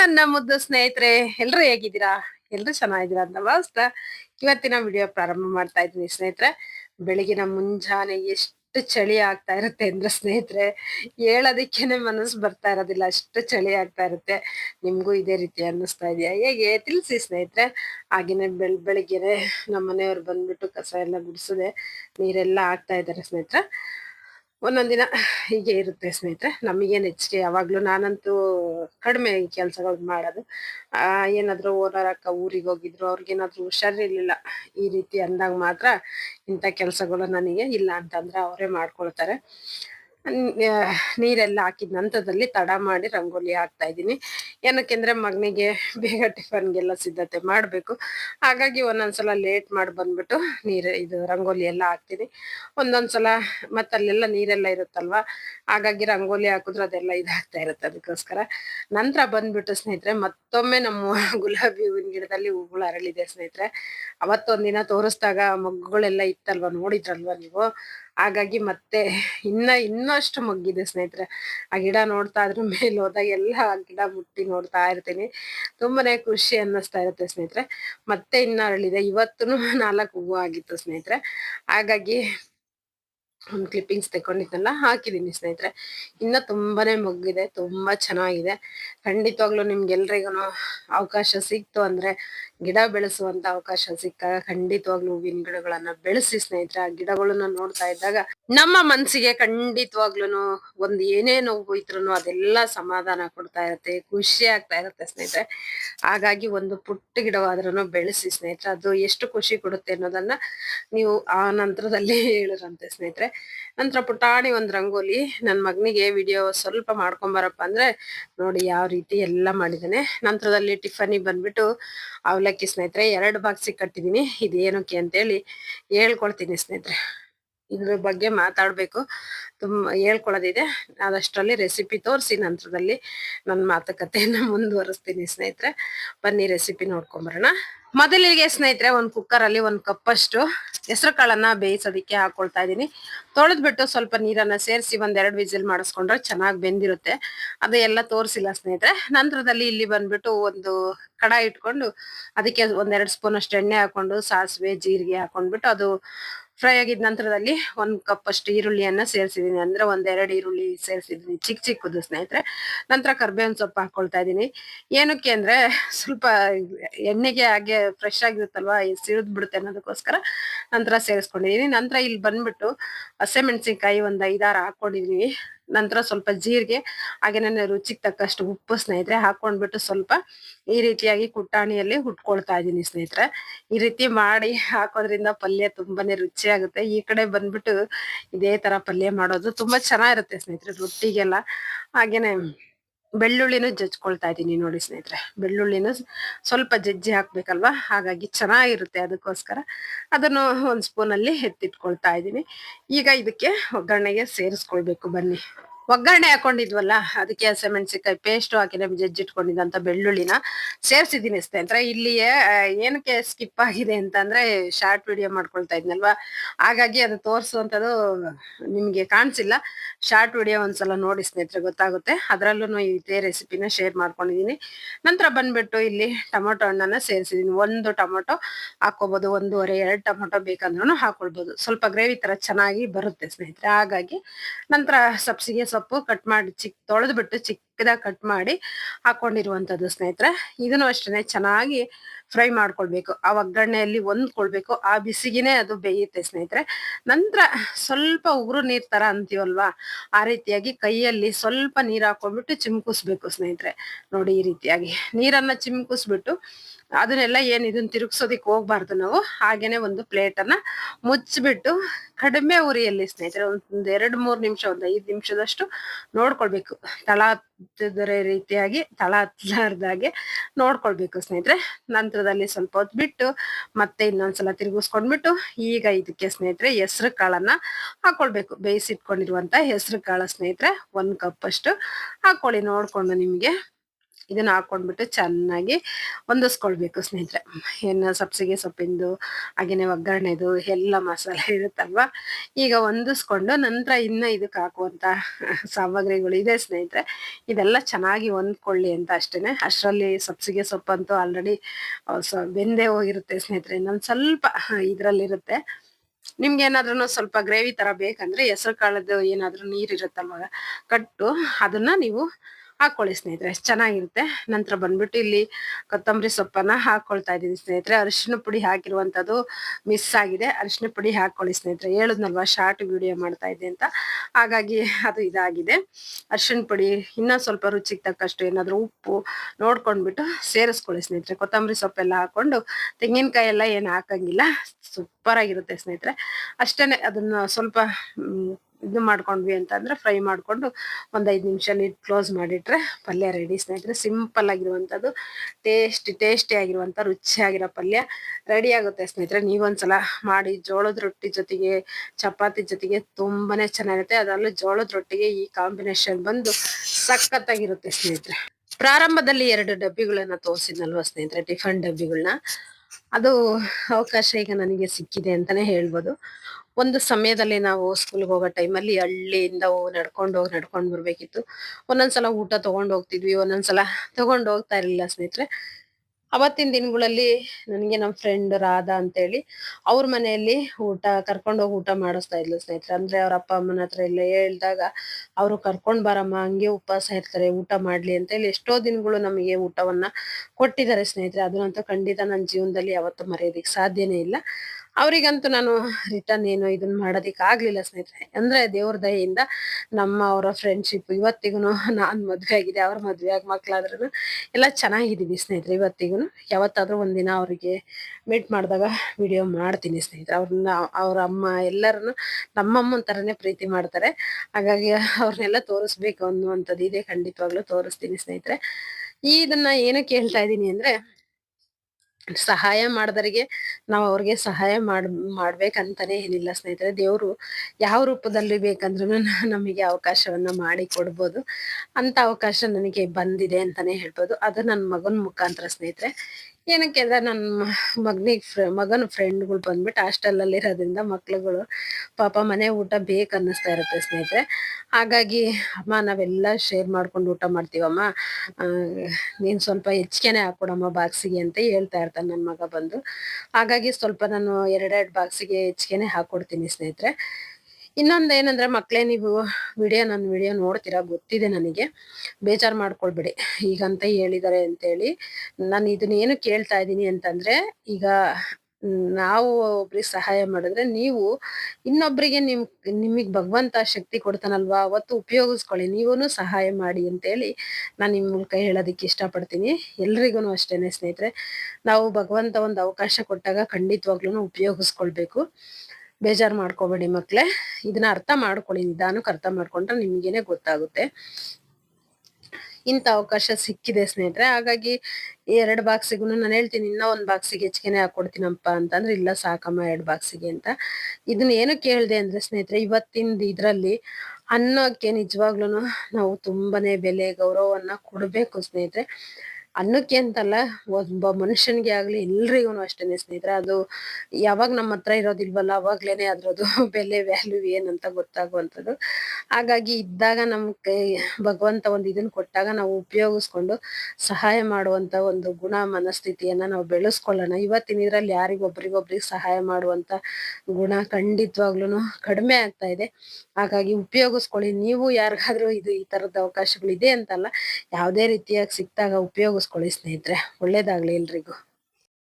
ನನ್ನ ಮುದ್ದು ಸ್ನೇಹಿತರೆ ಎಲ್ಲರೂ ಹೇಗಿದ್ದೀರಾ? ಎಲ್ಲರೂ ಚೆನ್ನಾಗಿದ್ದೀರಾ? ಅಂತ ಭಾವಿಸ್ತಾ ಇವತ್ತಿನ ವಿಡಿಯೋ ಪ್ರಾರಂಭ ಮಾಡ್ತಾ ಇದ್ದೀನಿ ಸ್ನೇಹಿತರೆ. ಬೆಳಗಿನ ಮುಂಜಾನೆ ಎಷ್ಟು ಚಳಿ ಆಗ್ತಾ ಇರುತ್ತೆ ಅಂದ್ರೆ ಸ್ನೇಹಿತರೆ, ಹೇಳೋದಕ್ಕೇನೆ ಮನಸ್ಸು ಬರ್ತಾ ಇರೋದಿಲ್ಲ. ಅಷ್ಟು ಚಳಿ ಆಗ್ತಾ ಇರುತ್ತೆ. ನಿಮ್ಗೂ ಇದೇ ರೀತಿ ಅನ್ನಿಸ್ತಾ ಇದೆಯಾ? ಹೇಗೆ? ತಿಳಿಸಿ ಸ್ನೇಹಿತರೆ. ಹಾಗೇನೆ ಬೆಳ್, ಬೆಳಗ್ಗೆನೆ ನಮ್ಮ ಮನೆಯವ್ರು ಬಂದ್ಬಿಟ್ಟು ಕಸ ಎಲ್ಲ ಗುಡಿಸದೆ. ನೀರೆಲ್ಲ ಹಾಕ್ತಾ ಇದ್ದಾರೆ ಸ್ನೇಹಿತರೆ. ಒಂದೊಂದಿನ ಹೀಗೆ ಇರುತ್ತೆ ಸ್ನೇಹಿತರೆ. ನಮಗೇನು ಹೆಚ್ಚಿಗೆ ಯಾವಾಗಲೂ ನಾನಂತೂ ಕಡಿಮೆ ಕೆಲಸಗಳು ಮಾಡೋದು. ಏನಾದ್ರು ಓನರ್ ಅಕ್ಕ ಊರಿಗೆ ಹೋಗಿದ್ರು ಅವ್ರಿಗೇನಾದರೂ ಹುಷಾರಿರಲಿಲ್ಲ ಈ ರೀತಿ ಅಂದಾಗ ಮಾತ್ರ ಇಂಥ ಕೆಲಸಗಳು ನನಗೆ ಇಲ್ಲ ಅಂತಂದ್ರೆ ಅವರೇ ಮಾಡ್ಕೊಳ್ತಾರೆ. ನೀರೆಲ್ಲ ಹಾಕಿದ ನಂತರದಲ್ಲಿ ತಡ ಮಾಡಿ ರಂಗೋಲಿ ಹಾಕ್ತಾ ಇದ್ದೀನಿ. ಏನಕ್ಕೆಂದ್ರೆ ಮಗನಿಗೆ ಬೇಗ ಟಿಫನ್ಗೆಲ್ಲ ಸಿದ್ಧತೆ ಮಾಡಬೇಕು. ಹಾಗಾಗಿ ಒಂದೊಂದ್ಸಲ ಲೇಟ್ ಮಾಡಿ ಬಂದ್ಬಿಟ್ಟು ನೀರು, ಇದು ರಂಗೋಲಿ ಎಲ್ಲ ಹಾಕ್ತೀನಿ. ಒಂದೊಂದ್ಸಲ ಮತ್ತೆ ಅಲ್ಲೆಲ್ಲ ನೀರೆಲ್ಲ ಇರುತ್ತಲ್ವಾ? ಹಾಗಾಗಿ ರಂಗೋಲಿ ಹಾಕಿದ್ರೆ ಅದೆಲ್ಲ ಇದಾಗ್ತಾ ಇರುತ್ತೆ ಅದಕ್ಕೋಸ್ಕರ. ನಂತರ ಬಂದ್ಬಿಟ್ಟು ಸ್ನೇಹಿತರೆ, ಮತ್ತೊಮ್ಮೆ ನಮ್ಮ ಗುಲಾಬಿ ಹೂವಿನ ಗಿಡದಲ್ಲಿ ಹೂಗಳು ಅರಳಿದೆ ಸ್ನೇಹಿತರೆ. ಅವತ್ತೊಂದಿನ ತೋರಿಸ್ದಾಗ ಮಗ್ಗುಗಳೆಲ್ಲ ಇತ್ತಲ್ವಾ ನೋಡಿದ್ರಲ್ವಾ ನೀವು? ಹಾಗಾಗಿ ಮತ್ತೆ ಇನ್ನ ಇನ್ನಷ್ಟು ಮಗ್ಗಿದೆ ಸ್ನೇಹಿತರೆ. ಆ ಗಿಡ ನೋಡ್ತಾ ಆದ್ರೂ ಮೇಲೆ ಹೋದಾಗ ಎಲ್ಲ ಗಿಡ ಮುಟ್ಟಿ ನೋಡ್ತಾ ಇರ್ತೀನಿ. ತುಂಬಾನೇ ಖುಷಿ ಅನ್ನಿಸ್ತಾ ಇರುತ್ತೆ ಸ್ನೇಹಿತರೆ. ಮತ್ತೆ ಇನ್ನ ಅರಳಿದೆ ಇವತ್ತು ನಾಲ್ಕು ಹೂವು ಆಗಿತ್ತು ಸ್ನೇಹಿತರೆ. ಹಾಗಾಗಿ ಒಂದು ಕ್ಲಿಪ್ಪಿಂಗ್ಸ್ ತಗೊಂಡಿದ್ದೆಲ್ಲ ಹಾಕಿದ್ದೀನಿ ಸ್ನೇಹಿತರೆ. ಇನ್ನೂ ತುಂಬಾನೇ ಮಗ್ಗಿದೆ, ತುಂಬಾ ಚೆನ್ನಾಗಿದೆ. ಖಂಡಿತವಾಗ್ಲೂ ನಿಮ್ಗೆಲ್ರಿಗೂ ಅವಕಾಶ ಸಿಕ್ತು ಅಂದ್ರೆ ಗಿಡ ಬೆಳೆಸುವಂತ ಅವಕಾಶ ಸಿಕ್ಕಾಗ ಖಂಡಿತವಾಗ್ಲೂ ಹೂವಿನ ಗಿಡಗಳನ್ನ ಬೆಳೆಸಿ ಸ್ನೇಹಿತರೆ. ಆ ಗಿಡಗಳನ್ನ ನೋಡ್ತಾ ಇದ್ದಾಗ ನಮ್ಮ ಮನಸ್ಸಿಗೆ ಖಂಡಿತವಾಗ್ಲೂ ಒಂದ್ ಏನೇ ನೋವು ಇದ್ರು ಅದೆಲ್ಲ ಸಮಾಧಾನ ಕೊಡ್ತಾ ಇರುತ್ತೆ, ಖುಷಿ ಆಗ್ತಾ ಇರುತ್ತೆ ಸ್ನೇಹಿತರೆ. ಹಾಗಾಗಿ ಒಂದು ಪುಟ್ಟ ಗಿಡವಾದ್ರೂ ಬೆಳೆಸಿ ಸ್ನೇಹಿತರೆ. ಅದು ಎಷ್ಟು ಖುಷಿ ಕೊಡುತ್ತೆ ಅನ್ನೋದನ್ನ ನೀವು ಆ ನಂತರದಲ್ಲಿ ಹೇಳಿರಂತೆ ಸ್ನೇಹಿತರೆ. ನಂತರ ಪುಟಾಣಿ ಒಂದು ರಂಗೋಲಿ ನನ್ನ ಮಗನಿಗೆ ವಿಡಿಯೋ ಸ್ವಲ್ಪ ಮಾಡ್ಕೊಂಬರಪ್ಪ ಅಂದ್ರೆ ನೋಡಿ ಯಾವ ರೀತಿ ಎಲ್ಲ ಮಾಡಿದಾನೆ ನಂತರದಲ್ಲಿ ಟಿಫನಿಗೆ ಬಂದ್ಬಿಟ್ಟು ಅವಲಕ್ಕಿ ಸ್ನೇಹಿತರೆ, ಎರಡು ಬಾಕ್ಸಿಗೆ ಕಟ್ಟಿದ್ದೀನಿ. ಇದೇನಕ್ಕೆ ಅಂತೇಳಿ ಹೇಳ್ಕೊಳ್ತೀನಿ ಸ್ನೇಹಿತರೆ. ಇದ್ರ ಬಗ್ಗೆ ಮಾತಾಡ್ಬೇಕು. ತುಂಬ ಹೇಳ್ಕೊಳ್ಳೋದಿದೆ. ಅದಷ್ಟರಲ್ಲಿ ರೆಸಿಪಿ ತೋರಿಸಿ ನಂತರದಲ್ಲಿ ನನ್ನ ಮಾತುಕತೆಯನ್ನ ಮುಂದುವರಿಸ್ತೀನಿ ಸ್ನೇಹಿತರೆ. ಬನ್ನಿ ರೆಸಿಪಿ ನೋಡ್ಕೊಂಬರೋಣ. ಮೊದಲಿಗೆ ಸ್ನೇಹಿತರೆ, ಒಂದು ಕುಕ್ಕರಲ್ಲಿ ಒಂದು ಕಪ್ಪಷ್ಟು ಹೆಸರು ಕಾಳನ್ನ ಬೇಯಿಸೋದಿಕ್ಕೆ ಹಾಕೊಳ್ತಾ ಇದ್ದೀನಿ. ತೊಳೆದ್ಬಿಟ್ಟು ಸ್ವಲ್ಪ ನೀರನ್ನ ಸೇರಿಸಿ ಒಂದೆರಡು ವಿಜಿಲ್ ಮಾಡಿಸ್ಕೊಂಡ್ರೆ ಚೆನ್ನಾಗಿ ಬೆಂದಿರುತ್ತೆ. ಅದು ಎಲ್ಲ ತೋರಿಸಿಲ್ಲ ಸ್ನೇಹಿತರೆ. ನಂತರದಲ್ಲಿ ಇಲ್ಲಿ ಬಂದ್ಬಿಟ್ಟು ಒಂದು ಕಡಾಯಿ ಇಟ್ಕೊಂಡು ಅದಕ್ಕೆ ಒಂದೆರಡು ಸ್ಪೂನ್ ಅಷ್ಟು ಎಣ್ಣೆ ಹಾಕೊಂಡು, ಸಾಸಿವೆ, ಜೀರಿಗೆ ಹಾಕೊಂಡ್ಬಿಟ್ಟು ಅದು ಫ್ರೈ ಆಗಿದ ನಂತರದಲ್ಲಿ ಒಂದ್ ಕಪ್ ಅಷ್ಟು ಈರುಳ್ಳಿಯನ್ನ ಸೇರಿಸಿದೀನಿ. ಅಂದ್ರೆ ಒಂದೆರಡು ಈರುಳ್ಳಿ ಸೇರಿಸಿದೀನಿ. ಚಿಕ್ಕ ಚಿಕ್ಕದು ಸ್ನೇಹಿತರೆ. ನಂತರ ಕರ್ಬೇವಿನ ಸೊಪ್ಪು ಹಾಕೊಳ್ತಾ ಇದೀನಿ. ಏನಕ್ಕೆ ಅಂದ್ರೆ ಸ್ವಲ್ಪ ಎಣ್ಣೆಗೆ ಹಾಗೆ ಫ್ರೆಶ್ ಆಗಿರುತ್ತಲ್ವಾ ಸಿಡಿದ್ ಬಿಡುತ್ತೆ ಅನ್ನೋದಕ್ಕೋಸ್ಕರ ನಂತರ ಸೇರಿಸ್ಕೊಂಡಿದೀನಿ. ನಂತರ ಇಲ್ಲಿ ಬಂದ್ಬಿಟ್ಟು ಹಸಿಮೆಣಸಿನ್ಕಾಯಿ ಒಂದ್ ಐದಾರು ಹಾಕೊಂಡಿದೀನಿ. ನಂತರ ಸ್ವಲ್ಪ ಜೀರಿಗೆ, ಹಾಗೆ ನನ್ನ ರುಚಿಗೆ ತಕ್ಕಷ್ಟು ಉಪ್ಪು ಸ್ನೇಹಿತರೆ ಹಾಕೊಂಡ್ಬಿಟ್ಟು ಸ್ವಲ್ಪ ಈ ರೀತಿಯಾಗಿ ಕುಟ್ಟಾಣಿಯಲ್ಲಿ ಹುಟ್ಕೊಳ್ತಾ ಇದ್ದೀನಿ ಸ್ನೇಹಿತರೆ. ಈ ರೀತಿ ಮಾಡಿ ಹಾಕೋದ್ರಿಂದ ಪಲ್ಯ ತುಂಬಾನೇ ರುಚಿಯಾಗುತ್ತೆ. ಈ ಕಡೆ ಬಂದ್ಬಿಟ್ಟು ಇದೇ ತರ ಪಲ್ಯ ಮಾಡೋದು ತುಂಬಾ ಚೆನ್ನಾಗಿರುತ್ತೆ ಸ್ನೇಹಿತರೆ, ರೊಟ್ಟಿಗೆಲ್ಲ. ಹಾಗೇನೆ ಬೆಳ್ಳುಳ್ಳಿನೂ ಜಜ್ಕೊಳ್ತಾ ಇದ್ದೀನಿ ನೋಡಿ ಸ್ನೇಹಿತರೆ. ಬೆಳ್ಳುಳ್ಳಿನ ಸ್ವಲ್ಪ ಜಜ್ಜಿ ಹಾಕ್ಬೇಕಲ್ವಾ? ಹಾಗಾಗಿ ಚೆನ್ನಾಗಿರುತ್ತೆ ಅದಕ್ಕೋಸ್ಕರ. ಅದನ್ನು ಒಂದು ಸ್ಪೂನಲ್ಲಿ ಎತ್ತಿಟ್ಕೊಳ್ತಾ ಇದ್ದೀನಿ. ಈಗ ಇದಕ್ಕೆ ಒಗ್ಗರಣೆಗೆ ಸೇರಿಸ್ಕೊಳ್ಬೇಕು ಬನ್ನಿ. ಒಗ್ಗರಣೆ ಹಾಕೊಂಡಿದ್ವಲ್ಲ ಅದಕ್ಕೆ ಹಸಿಮೆಣಸಿನ್ಕಾಯಿ ಪೇಸ್ಟ್ ಹಾಕಿ ಜಜ್ಜಿಟ್ಕೊಂಡಿದ್ದಂತ ಬೆಳ್ಳುಳ್ಳಿನ ಸೇರ್ಸಿದ್ದೀನಿ ಸ್ನೇಹಿತರೆ. ಇಲ್ಲಿ ಆ, ಏನಕ್ಕೆ ಸ್ಕಿಪ್ ಆಗಿದೆ ಅಂತಂದ್ರೆ ಶಾರ್ಟ್ ವಿಡಿಯೋ ಮಾಡ್ಕೊಳ್ತಾ ಇದ್ನಲ್ವಾ? ಹಾಗಾಗಿ ಅದು ತೋರಿಸುವಂಥದ್ದು ನಿಮ್ಗೆ ಕಾಣಿಸಿಲ್ಲ. ಶಾರ್ಟ್ ವಿಡಿಯೋ ಒಂದ್ಸಲ ನೋಡಿ ಸ್ನೇಹಿತರೆ ಗೊತ್ತಾಗುತ್ತೆ. ಅದರಲ್ಲೂ ಇದೇ ರೆಸಿಪಿನ ಶೇರ್ ಮಾಡ್ಕೊಂಡಿದೀನಿ. ನಂತರ ಬಂದ್ಬಿಟ್ಟು ಇಲ್ಲಿ ಟೊಮೊಟೊ ಹಣ್ಣನ್ನ ಸೇರಿಸಿದ್ದೀನಿ ಒಂದು ಟೊಮೊಟೊ ಹಾಕೋಬಹುದು ಒಂದೂವರೆ ಎರಡು ಟೊಮೊಟೊ ಬೇಕಂದ್ರೂ ಹಾಕೊಳ್ಬಹುದು ಸ್ವಲ್ಪ ಗ್ರೇವಿ ತರ ಚೆನ್ನಾಗಿ ಬರುತ್ತೆ ಸ್ನೇಹಿತರೆ. ಹಾಗಾಗಿ ನಂತರ ಸಬ್ಸಿಗೆ ಸೊಪ್ಪು ಕಟ್ ಮಾಡಿ ಚಿಕ್ ತೊಳೆದ್ಬಿಟ್ಟು ಚಿಕ್ಕದಾಗಿ ಕಟ್ ಮಾಡಿ ಹಾಕೊಂಡಿರುವಂಥದ್ದು ಸ್ನೇಹಿತರೆ. ಇದನ್ನು ಅಷ್ಟೇ ಚೆನ್ನಾಗಿ ಫ್ರೈ ಮಾಡ್ಕೊಳ್ಬೇಕು, ಆ ಒಗ್ಗರಣೆಯಲ್ಲಿ ಹೊಂದ್ಕೊಳ್ಬೇಕು, ಆ ಬಿಸಿಗೆನೆ ಅದು ಬೇಯುತ್ತೆ ಸ್ನೇಹಿತರೆ. ನಂತರ ಸ್ವಲ್ಪ ಉಗುರು ನೀರ್ ತರ ಅಂತೀವಲ್ವಾ, ಆ ರೀತಿಯಾಗಿ ಕೈಯಲ್ಲಿ ಸ್ವಲ್ಪ ನೀರ್ ಹಾಕೊಂಡ್ಬಿಟ್ಟು ಚಿಮ್ಕಿಸ್ಬೇಕು ಸ್ನೇಹಿತರೆ. ನೋಡಿ ಈ ರೀತಿಯಾಗಿ ನೀರನ್ನ ಚಿಮ್ಕಿಸ್ಬಿಟ್ಟು ಅದನ್ನೆಲ್ಲ ಏನ್ ಇದನ್ನ ತಿರುಗ್ಸೋದಿಕ್ ಹೋಗ್ಬಾರ್ದು ನಾವು, ಹಾಗೇನೆ ಒಂದು ಪ್ಲೇಟ್ ಅನ್ನ ಮುಚ್ಚಿಬಿಟ್ಟು ಕಡಿಮೆ ಉರಿಯಲ್ಲಿ ಸ್ನೇಹಿತರೆ ಒಂದ್ ಎರಡ್ ಮೂರ್ ನಿಮಿಷ, ಒಂದ್ ಐದ್ ನಿಮಿಷದಷ್ಟು ನೋಡ್ಕೊಳ್ಬೇಕು. ತಳ ಹತ್ತದರ ರೀತಿಯಾಗಿ ತಳ ಹತ್ತಲಾರ್ದಾಗೆ ನೋಡ್ಕೊಳ್ಬೇಕು ಸ್ನೇಹಿತರೆ. ನಂತರದಲ್ಲಿ ಸ್ವಲ್ಪ ಹೊತ್ತು ಬಿಟ್ಟು ಮತ್ತೆ ಇನ್ನೊಂದ್ಸಲ ತಿರುಗಿಸ್ಕೊಂಡ್ಬಿಟ್ಟು ಈಗ ಇದಕ್ಕೆ ಸ್ನೇಹಿತರೆ ಹೆಸರು ಕಾಳನ್ನ ಹಾಕೊಳ್ಬೇಕು. ಬೇಯಿಸಿಟ್ಕೊಂಡಿರುವಂತ ಹೆಸರು ಕಾಳ ಸ್ನೇಹಿತರೆ, ಒಂದ್ ಕಪ್ ಅಷ್ಟು ಹಾಕೊಳ್ಳಿ ನೋಡ್ಕೊಂಡು ನಿಮ್ಗೆ ಇದನ್ನ ಹಾಕೊಂಡ್ಬಿಟ್ಟು ಚೆನ್ನಾಗಿ ಹೊಂದಿಸ್ಕೊಳ್ಬೇಕು ಸ್ನೇಹಿತರೆ. ಏನು ಸಬ್ಸಿಗೆ ಸೊಪ್ಪಿಂದು, ಹಾಗೇನೆ ಒಗ್ಗರಣೆದು, ಎಲ್ಲ ಮಸಾಲೆ ಇರುತ್ತಲ್ವಾ? ಈಗ ಹೊಂದಿಸ್ಕೊಂಡು ನಂತರ ಇನ್ನ ಇದಕ್ಕೆ ಹಾಕುವಂತ ಸಾಮಗ್ರಿಗಳು ಇದೆ ಸ್ನೇಹಿತರೆ. ಇದೆಲ್ಲ ಚೆನ್ನಾಗಿ ಹೊಂದ್ಕೊಳ್ಳಿ ಅಂತ ಅಷ್ಟೇನೆ. ಅಷ್ಟರಲ್ಲಿ ಸಬ್ಸಿಗೆ ಸೊಪ್ಪಂತೂ ಆಲ್ರೆಡಿ ಬೆಂದೇ ಹೋಗಿರುತ್ತೆ ಸ್ನೇಹಿತರೆ. ಇನ್ನೊಂದು ಸ್ವಲ್ಪ ಇದರಲ್ಲಿರುತ್ತೆ. ನಿಮ್ಗೆ ಏನಾದ್ರೂ ಸ್ವಲ್ಪ ಗ್ರೇವಿ ತರ ಬೇಕಂದ್ರೆ ಹೆಸರು ಕಾಳದ್ದು ಏನಾದ್ರೂ ನೀರ್ ಇರುತ್ತಲ್ವ? ಕಟ್ಟು, ಅದನ್ನ ನೀವು ಹಾಕೊಳ್ಳಿ ಸ್ನೇಹಿತರೆ ಚೆನ್ನಾಗಿರುತ್ತೆ. ನಂತರ ಬಂದ್ಬಿಟ್ಟು ಇಲ್ಲಿ ಕೊತ್ತಂಬರಿ ಸೊಪ್ಪನ್ನ ಹಾಕ್ಕೊಳ್ತಾ ಇದ್ದೀನಿ ಸ್ನೇಹಿತರೆ. ಅರಿಶಿನ ಪುಡಿ ಹಾಕಿರುವಂಥದ್ದು ಮಿಸ್ ಆಗಿದೆ. ಅರಿಶಿನ ಪುಡಿ ಹಾಕ್ಕೊಳ್ಳಿ ಸ್ನೇಹಿತರೆ. ಹೇಳುದ್ನಲ್ವಾ ಶಾರ್ಟ್ ವಿಡಿಯೋ ಮಾಡ್ತಾ ಇದ್ದೆ ಅಂತ. ಹಾಗಾಗಿ ಅದು ಇದಾಗಿದೆ. ಅರಿಶಿನ ಪುಡಿ ಇನ್ನೂ ಸ್ವಲ್ಪ ರುಚಿಗೆ ತಕ್ಕಷ್ಟು ಏನಾದರೂ ಉಪ್ಪು ನೋಡ್ಕೊಂಡ್ಬಿಟ್ಟು ಸೇರಿಸ್ಕೊಳ್ಳಿ ಸ್ನೇಹಿತರೆ. ಕೊತ್ತಂಬರಿ ಸೊಪ್ಪೆಲ್ಲ ಹಾಕೊಂಡು ತೆಂಗಿನಕಾಯಿ ಎಲ್ಲ ಏನು ಹಾಕಂಗಿಲ್ಲ. ಸೂಪರ್ ಆಗಿರುತ್ತೆ ಸ್ನೇಹಿತರೆ. ಅಷ್ಟೇನೆ ಅದನ್ನು ಸ್ವಲ್ಪ ಇದು ಮಾಡ್ಕೊಂಡ್ವಿ ಅಂತಂದ್ರೆ ಫ್ರೈ ಮಾಡ್ಕೊಂಡು ಒಂದು ಐದು ನಿಮಿಷ ನೀಟ್ ಕ್ಲೋಸ್ ಮಾಡಿಟ್ರೆ ಪಲ್ಯ ರೆಡಿ ಸ್ನೇಹಿತರೆ. ಸಿಂಪಲ್ ಆಗಿರುವಂತದ್ದು ಟೇಸ್ಟಿ ಟೇಸ್ಟಿ ಆಗಿರುವಂತ ರುಚಿಯಾಗಿರೋ ಪಲ್ಯ ರೆಡಿ ಆಗುತ್ತೆ ಸ್ನೇಹಿತರೆ. ನೀವೊಂದ್ಸಲ ಮಾಡಿ ಜೋಳದ ರೊಟ್ಟಿ ಜೊತೆಗೆ, ಚಪಾತಿ ಜೊತೆಗೆ ತುಂಬಾನೇ ಚೆನ್ನಾಗಿರುತ್ತೆ. ಅದರಲ್ಲೂ ಜೋಳದ ರೊಟ್ಟಿಗೆ ಈ ಕಾಂಬಿನೇಷನ್ ಬಂದು ಸಖತ್ತಾಗಿರುತ್ತೆ ಸ್ನೇಹಿತರೆ. ಪ್ರಾರಂಭದಲ್ಲಿ ಎರಡು ಡಬ್ಬಿಗಳನ್ನ ತೋರಿಸಿದ್ನಲ್ವ ಸ್ನೇಹಿತರೆ ಟಿಫನ್ ಡಬ್ಬಿಗಳನ್ನ ಅದು ಅವಕಾಶ ಈಗ ನನಗೆ ಸಿಕ್ಕಿದೆ ಅಂತಾನೆ ಹೇಳ್ಬೋದು. ಒಂದು ಸಮಯದಲ್ಲಿ ನಾವು ಸ್ಕೂಲ್ಗೆ ಹೋಗೋ ಟೈಮಲ್ಲಿ ಹಳ್ಳಿಯಿಂದ ನಡ್ಕೊಂಡು ಹೋಗಿ, ನಡ್ಕೊಂಡು ಬರ್ಬೇಕಿತ್ತು. ಒಂದೊಂದ್ಸಲ ಊಟ ತಗೊಂಡ್ ಹೋಗ್ತಿದ್ವಿ, ಒಂದೊಂದ್ಸಲ ತಗೊಂಡ್ ಹೋಗ್ತಾ ಇರಲಿಲ್ಲ ಸ್ನೇಹಿತರೆ. ಅವತ್ತಿನ ದಿನಗಳಲ್ಲಿ ನನಗೆ ನಮ್ಮ ಫ್ರೆಂಡ್ ರಾಧಾ ಅಂತೇಳಿ ಅವ್ರ ಮನೆಯಲ್ಲಿ ಊಟ, ಕರ್ಕೊಂಡು ಹೋಗಿ ಊಟ ಮಾಡಿಸ್ತಾ ಇದ್ಲು ಸ್ನೇಹಿತರೆ. ಅಂದ್ರೆ ಅವ್ರ ಅಪ್ಪ, ಅಮ್ಮನ ಹತ್ರ ಎಲ್ಲ ಹೇಳ್ದಾಗ ಅವರು ಕರ್ಕೊಂಡ್ ಬಾರಮ್ಮ, ಹಂಗೆ ಉಪವಾಸ ಇರ್ತಾರೆ, ಊಟ ಮಾಡ್ಲಿ ಅಂತ ಹೇಳಿ ಎಷ್ಟೋ ದಿನಗಳು ನಮಗೆ ಊಟವನ್ನ ಕೊಟ್ಟಿದ್ದಾರೆ ಸ್ನೇಹಿತರೆ. ಅದನ್ನಂತೂ ಖಂಡಿತ ನನ್ನ ಜೀವನದಲ್ಲಿ ಯಾವತ್ತೂ ಮರೆಯೋದಿಕ್ ಸಾಧ್ಯನೇ ಇಲ್ಲ. ಅವರಿಗಂತೂ ನಾನು ರಿಟರ್ನ್ ಏನು ಇದನ್ನ ಮಾಡೋದಿಕ್ ಆಗ್ಲಿಲ್ಲ ಸ್ನೇಹಿತರೆ. ಅಂದ್ರೆ ದೇವ್ರ ದಯೆಯಿಂದ ನಮ್ಮ ಅವರ ಫ್ರೆಂಡ್ಶಿಪ್ ಇವತ್ತಿಗೂ ನಾನ್ ಮದ್ವೆ ಆಗಿದೆ, ಅವ್ರ ಮದ್ವೆ ಆಗಿ ಮಕ್ಳಾದ್ರೂ ಎಲ್ಲ ಚೆನ್ನಾಗಿದ್ದೀವಿ ಸ್ನೇಹಿತರೆ ಇವತ್ತಿಗೂ ಯಾವತ್ತಾದ್ರೂ ಒಂದಿನ ಅವರಿಗೆ ಮೀಟ್ ಮಾಡಿದಾಗ ವಿಡಿಯೋ ಮಾಡ್ತೀನಿ ಸ್ನೇಹಿತರೆ. ಅವ್ರನ್ನ ಅವ್ರ ಅಮ್ಮ ಎಲ್ಲರನ್ನು ನಮ್ಮಮ್ಮನ ಥರನೇ ಪ್ರೀತಿ ಮಾಡ್ತಾರೆ. ಹಾಗಾಗಿ ಅವ್ರನ್ನೆಲ್ಲ ತೋರಿಸ್ಬೇಕು ಅನ್ನುವಂಥದ್ದು ಇದೆ. ಖಂಡಿತವಾಗ್ಲೂ ತೋರಿಸ್ತೀನಿ ಸ್ನೇಹಿತರೆ. ಈ ಇದನ್ನ ಏನಕ್ಕೆ ಹೇಳ್ತಾ ಇದ್ದೀನಿ ಅಂದ್ರೆ ಸಹಾಯ ಮಾಡಿದವರಿಗೆ ನಾವು ಅವ್ರಿಗೆ ಸಹಾಯ ಮಾಡ್, ಮಾಡ್ಬೇಕಂತಾನೆ ಏನಿಲ್ಲ ಸ್ನೇಹಿತರೆ. ದೇವರು ಯಾವ ರೂಪದಲ್ಲಿ ಬೇಕಂದ್ರೂ ನಮಗೆ ಅವಕಾಶವನ್ನ ಮಾಡಿ ಕೊಡ್ಬೋದು. ಅಂತ ಅವಕಾಶ ನನಗೆ ಬಂದಿದೆ ಅಂತಾನೆ ಹೇಳ್ಬೋದು. ಅದು ನನ್ನ ಮಗನ ಮುಖಾಂತರ ಸ್ನೇಹಿತರೆ. ಏನಕ್ಕೆ ಅಂದ್ರೆ ನನ್ನ ಮಗನಿಗೆ ಫ್ರ, ಮಗನ ಫ್ರೆಂಡ್ಗಳು ಬಂದ್ಬಿಟ್ಟು ಹಾಸ್ಟೆಲ್ ಅಲ್ಲಿ ಇರೋದ್ರಿಂದ ಮಕ್ಳುಗಳು ಪಾಪ ಮನೆ ಊಟ ಬೇಕು ಅನ್ನಿಸ್ತಾ ಇರುತ್ತೆ ಸ್ನೇಹಿತರೆ. ಹಾಗಾಗಿ ಅಮ್ಮ ನಾವೆಲ್ಲ ಶೇರ್ ಮಾಡ್ಕೊಂಡು ಊಟ ಮಾಡ್ತೀವಮ್ಮ. ನೀನು ಸ್ವಲ್ಪ ಹೆಚ್ಚಿಗೆನೆ ಹಾಕೊಡಮ್ಮ ಬಾಕ್ಸಿಗೆ ಅಂತ ಹೇಳ್ತಾ ಇರ್ತಾನೆ ನನ್ನ ಮಗ ಬಂದು. ಹಾಗಾಗಿ ಸ್ವಲ್ಪ ನಾನು ಎರಡೆರಡು ಬಾಕ್ಸಿಗೆ ಹೆಚ್ಚಿಗೆನೆ ಹಾಕೊಡ್ತೀನಿ ಸ್ನೇಹಿತರೆ. ಇನ್ನೊಂದ್ ಏನಂದ್ರೆ ಮಕ್ಕಳೇ ನೀವು ವಿಡಿಯೋ ನನ್ನ ವಿಡಿಯೋ ನೋಡ್ತೀರಾ, ಗೊತ್ತಿದೆ ನನಗೆ. ಬೇಜಾರ್ ಮಾಡ್ಕೊಳ್ಬೇಡಿ. ಈಗಂತ ಹೇಳಿದ್ದಾರೆ ಅಂತೇಳಿ ನಾನು ಇದನ್ನ ಏನು ಕೇಳ್ತಾ ಇದ್ದೀನಿ ಅಂತಂದ್ರೆ, ಈಗ ನಾವು ಒಬ್ರಿಗೆ ಸಹಾಯ ಮಾಡಿದ್ರೆ ನೀವು ಇನ್ನೊಬ್ರಿಗೆ ನಿಮ್, ನಿಮಗ್ ಭಗವಂತ ಶಕ್ತಿ ಕೊಡ್ತಾನಲ್ವಾ, ಅವತ್ತು ಉಪಯೋಗಿಸ್ಕೊಳ್ಳಿ ನೀವೂ ಸಹಾಯ ಮಾಡಿ ಅಂತೇಳಿ ನಾನು ನಿಮ್ಮ ಮೂಲಕ ಹೇಳೋದಕ್ಕೆ ಇಷ್ಟಪಡ್ತೀನಿ. ಎಲ್ರಿಗೂ ಅಷ್ಟೇನೆ ಸ್ನೇಹಿತರೆ. ನಾವು ಭಗವಂತ ಒಂದು ಅವಕಾಶ ಕೊಟ್ಟಾಗ ಖಂಡಿತವಾಗ್ಲೂ ಉಪಯೋಗಿಸ್ಕೊಳ್ಬೇಕು. ಬೇಜಾರ್ ಮಾಡ್ಕೋಬೇಡಿ ಮಕ್ಳೆ. ಇದನ್ನ ಅರ್ಥ ಮಾಡ್ಕೊಳ್ಳಿ ನಿಧಾನಕ್ಕೆ ಅರ್ಥ ಮಾಡ್ಕೊಂಡ್ರೆ ನಿಮ್ಗೇನೆ ಗೊತ್ತಾಗುತ್ತೆ. ಇಂಥ ಅವಕಾಶ ಸಿಕ್ಕಿದೆ ಸ್ನೇಹಿತರೆ. ಹಾಗಾಗಿ ಎರಡು ಬಾಕ್ಸಿಗೂ ನಾನು ಹೇಳ್ತೀನಿ, ಇನ್ನೂ ಒಂದು ಬಾಕ್ಸಿಗೆ ಹೆಚ್ಚಿಗೆನೆ ಹಾಕೊಡ್ತೀನಪ್ಪ ಅಂತಂದ್ರೆ, ಇಲ್ಲ ಸಾಕಮ್ಮ ಎರಡು ಬಾಕ್ಸಿಗೆ ಅಂತ. ಇದನ್ನ ಏನು ಕೇಳಿದೆ ಅಂದ್ರೆ ಸ್ನೇಹಿತರೆ, ಇವತ್ತಿಂದ ಇದ್ರಲ್ಲಿ ಅನ್ನೋಕ್ಕೆ ನಿಜವಾಗ್ಲೂ ನಾವು ತುಂಬಾನೇ ಬೆಲೆ ಗೌರವವನ್ನ ಕೊಡ್ಬೇಕು ಸ್ನೇಹಿತರೆ. ಅನ್ನಕ್ಕೆ ಅಂತಲ್ಲ, ಒಬ್ಬ ಮನುಷ್ಯನಿಗೆ ಆಗಲಿ ಎಲ್ರಿಗೂ ಅಷ್ಟೇನೆ ಸ್ನೇಹಿತರೆ, ಅದು ಯಾವಾಗ ನಮ್ಮ ಹತ್ರ ಇರೋದಿಲ್ವಲ್ಲ, ಅವಾಗ್ಲೇನೆ ಅದ್ರದ್ದು ಬೆಲೆ ವ್ಯಾಲ್ಯೂ ಏನಂತ ಗೊತ್ತಾಗುವಂಥದ್ದು. ಹಾಗಾಗಿ ಇದ್ದಾಗ ನಮ್ ಭಗವಂತ ಒಂದು ಇದನ್ನ ಕೊಟ್ಟಾಗ ನಾವು ಉಪಯೋಗಿಸ್ಕೊಂಡು ಸಹಾಯ ಮಾಡುವಂತ ಒಂದು ಗುಣ ಮನಸ್ಥಿತಿಯನ್ನ ನಾವು ಬೆಳೆಸ್ಕೊಳ್ಳೋಣ. ಇವತ್ತಿನ ಇದ್ರಲ್ಲಿ ಯಾರಿಗೊಬ್ರಿಗೊಬ್ರಿಗೆ ಸಹಾಯ ಮಾಡುವಂತ ಗುಣ ಖಂಡಿತವಾಗ್ಲೂ ಕಡಿಮೆ ಆಗ್ತಾ ಇದೆ. ಹಾಗಾಗಿ ಉಪಯೋಗಿಸ್ಕೊಳ್ಳಿ. ನೀವು ಯಾರಿಗಾದ್ರೂ ಇದು ಈ ತರದ ಅವಕಾಶಗಳು ಇದೆ ಅಂತಲ್ಲ, ಯಾವುದೇ ರೀತಿಯಾಗಿ ಸಿಕ್ತಾಗ ಉಪಯೋಗಿಸ್ಕೊಳ್ಳಿ ಸ್ನೇಹಿತರೆ. ಒಳ್ಳೇದಾಗ್ಲಿ ಎಲ್ರಿಗೂ.